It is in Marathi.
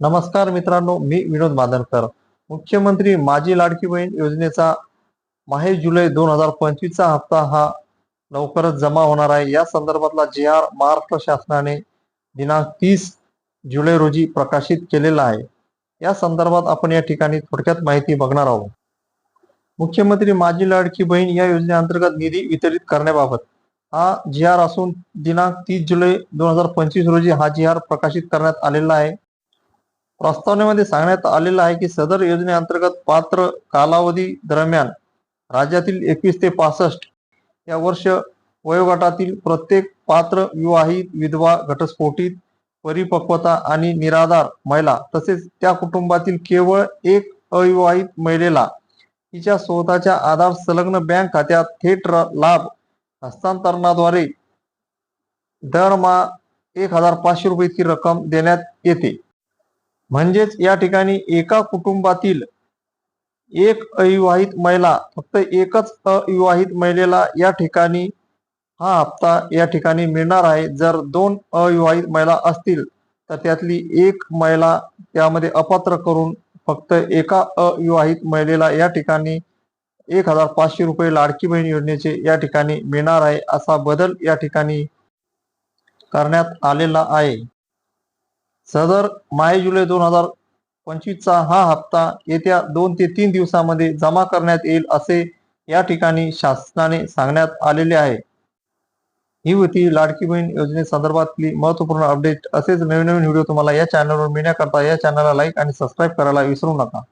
नमस्कार मित्रांनो मी विनोद मादनकर मुख्यमंत्री माझी लाडकी बहीण योजनेचा माहे जुलै दोन हजार पंचवीसचा हप्ता हा लवकरच जमा होणार आहे. या संदर्भातला जी आर महाराष्ट्र शासनाने दिनांक तीस जुलै रोजी प्रकाशित केलेला आहे. या संदर्भात आपण या ठिकाणी थोडक्यात माहिती बघणार आहोत. मुख्यमंत्री माझी लाडकी बहीण या योजनेअंतर्गत निधी वितरित करण्याबाबत हा जी आर असून दिनांक तीस जुलै दोन हजार पंचवीस रोजी हा जी आर प्रकाशित करण्यात आलेला आहे. प्रस्तावनेमध्ये सांगण्यात आलेलं आहे की सदर योजनेअंतर्गत पात्र कालावधी दरम्यान राज्यातील एकवीस ते पासष्ट या वर्ष वयोगटातील प्रत्येक पात्र विवाहित विधवा घटस्फोटित परिपक्वता आणि निराधार महिला तसेच त्या कुटुंबातील केवळ एक अविवाहित महिलेला तिच्या स्वतःच्या आधार संलग्न बँक खात्यात थेट लाभ हस्तांतरणाद्वारे दरमहा एक हजार पाचशे रुपये इतकी रक्कम देण्यात येते. म्हणजेच या ठिकाणी एका कुटुंबातील एक अविवाहित महिला फक्त एकच अविवाहित महिलेला या ठिकाणी हा हप्ता या ठिकाणी मिळणार आहे. जर दोन अविवाहित महिला असतील तर त्यातली एक महिला त्यामध्ये अपात्र करून फक्त एका अविवाहित महिलेला या ठिकाणी एक हजार पाचशे रुपये लाडकी बहीण योजनेचे या ठिकाणी मिळणार आहे असा बदल या ठिकाणी करण्यात आलेला आहे. सदर माहे जुलै दोन हजार पंचवीसचा हा हप्ता येत्या दोन ते तीन दिवसामध्ये जमा करण्यात येईल असे या ठिकाणी शासनाने सांगण्यात आलेले आहे. ही होती लाडकी बहीण योजनेसंदर्भातली महत्त्वपूर्ण अपडेट असेच नवीन नवीन व्हिडिओ तुम्हाला या चॅनलवर मिळण्याकरता या चॅनलला लाईक आणि सबस्क्राईब करायला विसरू नका.